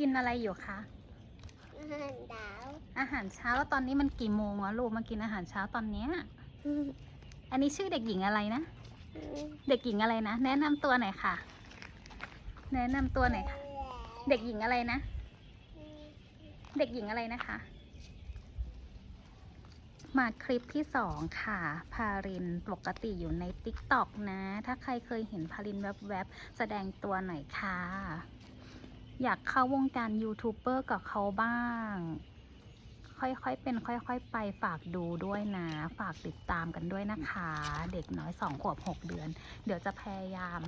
กินอะไรอยู่คะอาหารดาวอาหารเช้าแล้วตอนนี้มันกี่โมงวะลูกมากินอาหารเช้าตอนเนี้ยอืมอันนี้ชื่อเด็กหญิงอะไรนะอืมเด็กหญิงอะไรนะ แนะนำตัวหน่อยค่ะ แนะนำตัวหน่อยค่ะ เด็กหญิงอะไรนะ เด็กหญิงอะไรนะคะ มาคลิปที่สองค่ะ พารินปกติอยู่ใน t ิ k t o k นะ ถ้าใครเคยเห็นพารินแวบๆแสดงตัวหน่อยค่ะ อยากเข้าวงการยูทูบเบอร์กับเขาบ้าง ค่อยๆเป็น ค่อยๆไปฝากดูด้วยนะ ฝากติดตามกันด้วยนะคะ เด็กน้อยสองขวบหกเดือน เดี๋ยวจะพยายาม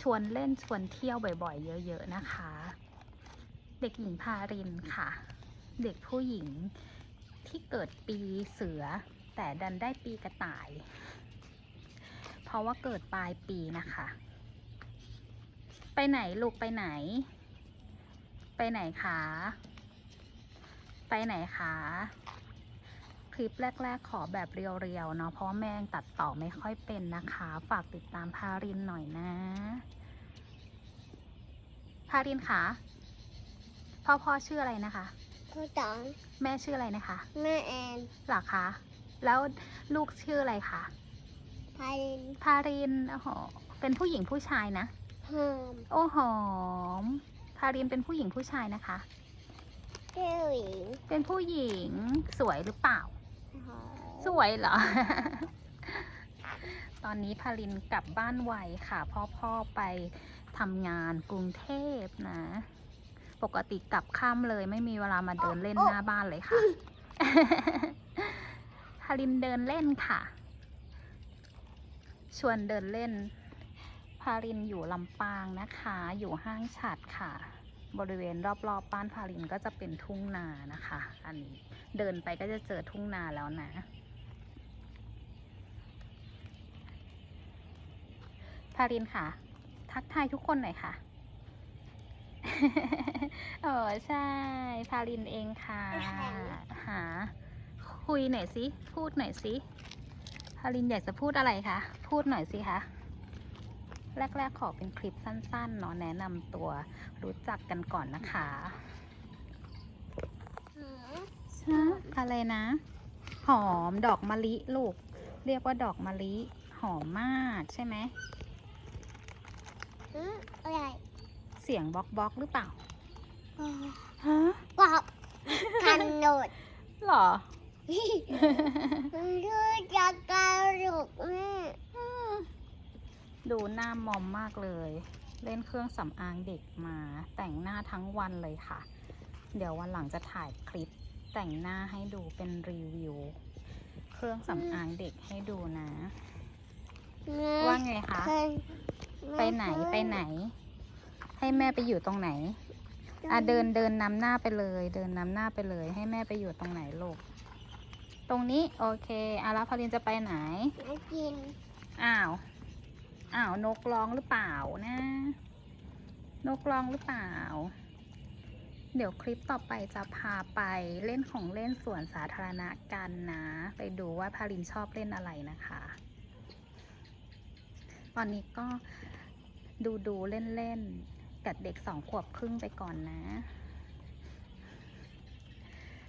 ชวนเล่นชวนเที่ยวบ่อยๆ เยอะ ๆ นะคะ เด็กหญิงพารินค่ะ เด็กผู้หญิงที่เกิดปีเสือ แต่ดันได้ปีกระต่าย เพราะว่าเกิดปลายปีนะคะ ไปไหนลูกไปไหน ไปไหนคะ ไปไหนคะ คลิปแรก ๆ ขอแบบเรียวๆเนาะเพราะว่าแม่ยังตัดต่อไม่ค่อยเป็นนะคะ ฝากติดตามพารินหน่อยนะพารินคะพ่อพ่อชื่ออะไรนะคะข้าวตองแม่ชื่ออะไรนะคะ แม่แอนหรอคะ แล้วลูกชื่ออะไรคะพาลินพารินโอ้โหเป็นผู้หญิงผู้ชายนะหอมโอ้หอมพารินเป็นผู้หญิงผู้ชายนะคะเจ้าหญิงเป็นผู้หญิงสวยหรือเปล่าหอมสวยเหรอ ตอนนี้พารินกลับบ้านไวค่ะเพ่อพ่อไปทำงานกรุงเทพนะ ปกติกลับค่ำเลยไม่มีเวลามาเดินเล่นหน้าบ้านเลยค่ะพารินเดินเล่นค่ะ ชวนเดินเล่น พารินอยู่ลำปางนะคะ อยู่ห้างฉัดค่ะ บริเวณรอบๆบ้านพารินก็จะเป็นทุ่งนานะคะ อันนี้เดินไปก็จะเจอทุ่งนาแล้วนะ พารินค่ะ ทักทายทุกคนหน่อยค่ะเออใช่ พารินเองค่ะ หา คุยหน่อยสิ พูดหน่อยสิ พารินอยากจะพูดอะไรคะ พูดหน่อยสิคะ แรก ๆ ขอเป็นคลิปสั้นๆเนาะแนะนำตัวรู้จักกันก่อนนะคะหอมฮะอะไรนะ หอมดอกมะลิลูก เรียกว่าดอกมะลิหอมมากใช่ไหมอืมอะไรเสียงบล็อกบล็อกหรือเปล่าอ๋อฮะกรอบกันโดดหรอคือจะกระดูกแม่ ดูหน้ามอมมากเลย เล่นเครื่องสำอางเด็กมาแต่งหน้าทั้งวันเลยค่ะ เดี๋ยววันหลังจะถ่ายคลิปแต่งหน้าให้ดูเป็นรีวิว เครื่องสำอางเด็กให้ดูนะ ว่าไงคะเคยไปไหนไปไหน ให้แม่ไปอยู่ตรงไหนอะเดินเดินนำหน้าไปเลย เดินนำหน้าไปเลย ให้แม่ไปอยู่ตรงไหนลูกตรงนี้โอเคอาแล้วพารินจะไปไหนมากิน อ้าว อ้าวนกร้องหรือเปล่านะ นกร้องหรือเปล่า เดี๋ยวคลิปต่อไปจะพาไปเล่นของเล่นสวนสาธารณะกันนะ ไปดูว่าพารินชอบเล่นอะไรนะคะ ตอนนี้ก็ดูดูเล่นเล่นๆกับเด็กสองขวบครึ่งไปก่อนนะ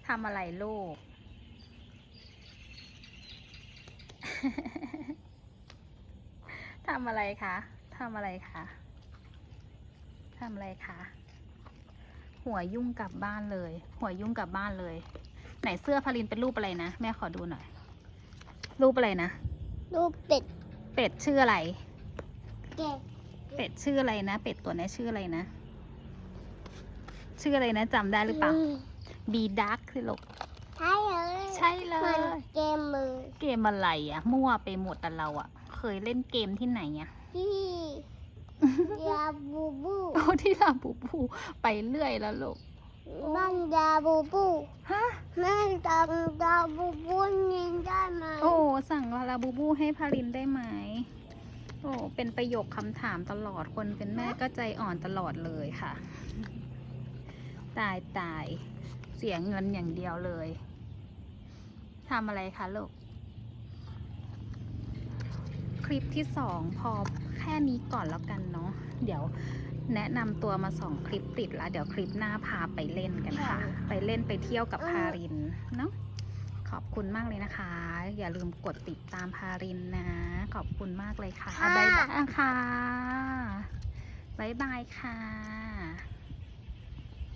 ทำอะไรลูก ทำอะไรคะทำอะไรคะทำอะไรคะ หัวยุ่งกลับบ้านเลย หัวยุ่งกลับบ้านเลย ไหนเสื้อพารินเป็นรูปอะไรนะ แม่ขอดูหน่อย รูปอะไรนะ รูปเป็ด เป็ดชื่ออะไรเก็บเป็ดชื่ออะไรนะ เป็ดตัวนี้ชื่ออะไรนะ ชื่ออะไรนะจำได้หรือเปล่า บีดักสิลูกใช่เลย ใช่เลมันยเกมมือ เกมอะไรอะมั่วไปหมดแต่เราอะเค ยเล่นเกมที่ไหนอะที่ยาบูบูโอ้ที่ลาบูบูไปเรื่อยแล้วลูกบ้านยาบูบูฮะแม่จำยาบูบูยิงได้ไหมโอ้สั่งลาบูบูให้พารินได้ไหมโอ้เป็นประโยคคำถามตลอดคนเป็นแม่ก็ใจอ่อนตลอดเลยค่ะ ตายตายเสียเงินอย่างเดียวเลยทำอะไรคะลูก คลิปที่สองพอแค่นี้ก่อนแล้วกันเนาะเดี๋ยวแนะนำตัวมาสองคลิปติดแล้ว เดี๋ยวคลิปหน้าพาไปเล่นกันค่ะ ไปเล่นไปเที่ยวกับพารินเนาะขอบคุณมากเลยนะคะ อย่าลืมกดติดตามพารินนะ ขอบคุณมากเลยค่ะค่ะบ๊ายบายค่ะ บ๊ายบายค่ะ